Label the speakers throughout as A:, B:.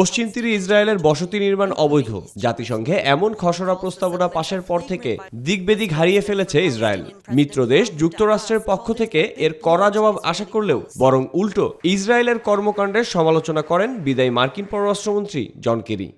A: পশ্চিম তীরে ইসরায়েলের বসতি নির্মাণ অবৈধ জাতিসংঘে এমন খসড়া প্রস্তাবনা পাশের পর থেকে দিকবেদিক হারিয়ে ফেলেছে ইসরায়েল মিত্রদেশ যুক্তরাষ্ট্রের পক্ষ থেকে এর কড়া জবাব আশা করলেও বরং উল্টো ইসরায়েলের কর্মকাণ্ডের সমালোচনা করেন বিদায়ী মার্কিন পররাষ্ট্রমন্ত্রী জন কেরি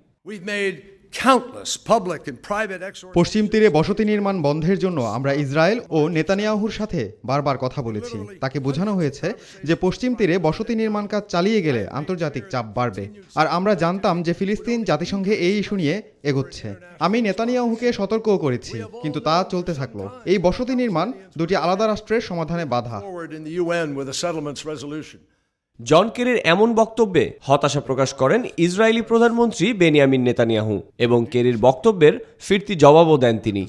B: পশ্চিম তীরে বসতি নির্মাণ বন্ধের জন্য আমরা ইসরায়েল ও নেতানিয়াহুর সাথে বারবার কথা বলেছি তাকে বোঝানো হয়েছে যে পশ্চিম তীরে বসতি নির্মাণ কাজ চালিয়ে গেলে আন্তর্জাতিক চাপ বাড়বে আর আমরা জানতাম যে ফিলিস্তিন জাতিসংঘে এই ইস্যু নিয়ে এগোচ্ছে আমি নেতানিয়াহুকে সতর্কও করেছি কিন্তু তা চলতে থাকলো এই বসতি নির্মাণ দুটি আলাদা রাষ্ট্রের সমাধানে বাধা
A: জন কেরির এমন বক্তব্যে হতাশা প্রকাশ করেন ইসরায়েলি প্রধানমন্ত্রী বেনিয়ামিন নেতানিয়াহু এবং কেরির বক্তব্যের ফিরতি জবাবও দেন তিনি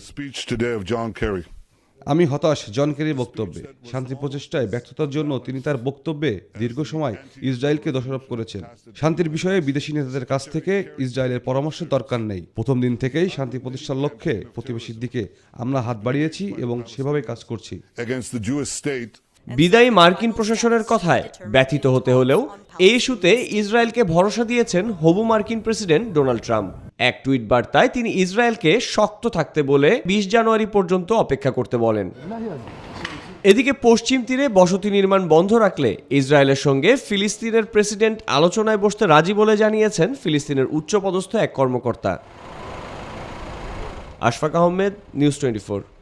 C: আমি হতাশ জন কেরির বক্তব্যে শান্তি প্রচেষ্টায় ব্যর্থতার জন্য তিনি তার বক্তব্যে দীর্ঘ সময় ইসরায়েলকে দোষারোপ করেছেন শান্তির বিষয়ে বিদেশি নেতাদের কাছ থেকে ইসরায়েলের পরামর্শ দরকার নেই প্রথম দিন থেকেই শান্তি প্রতিষ্ঠার লক্ষ্যে প্রতিবেশীর দিকে আমরা হাত বাড়িয়েছি এবং সেভাবে কাজ করছি
A: বিদায়ী মার্কিন প্রশাসনের কথায় ব্যথিত হতে হলেও এই ইস্যুতে ইসরায়েলকে ভরসা দিয়েছেন হবু মার্কিন প্রেসিডেন্ট ডোনাল্ড ট্রাম্প এক টুইট বার্তায় তিনি ইসরায়েলকে শক্ত থাকতে বলে বিশ জানুয়ারি পর্যন্ত অপেক্ষা করতে বলেন এদিকে পশ্চিম তীরে বসতি নির্মাণ বন্ধ রাখলে ইসরায়েলের সঙ্গে ফিলিস্তিনের প্রেসিডেন্ট আলোচনায় বসতে রাজি বলে জানিয়েছেন ফিলিস্তিনের উচ্চপদস্থ এক কর্মকর্তা আশফাক আহমেদ নিউজ টোয়েন্টি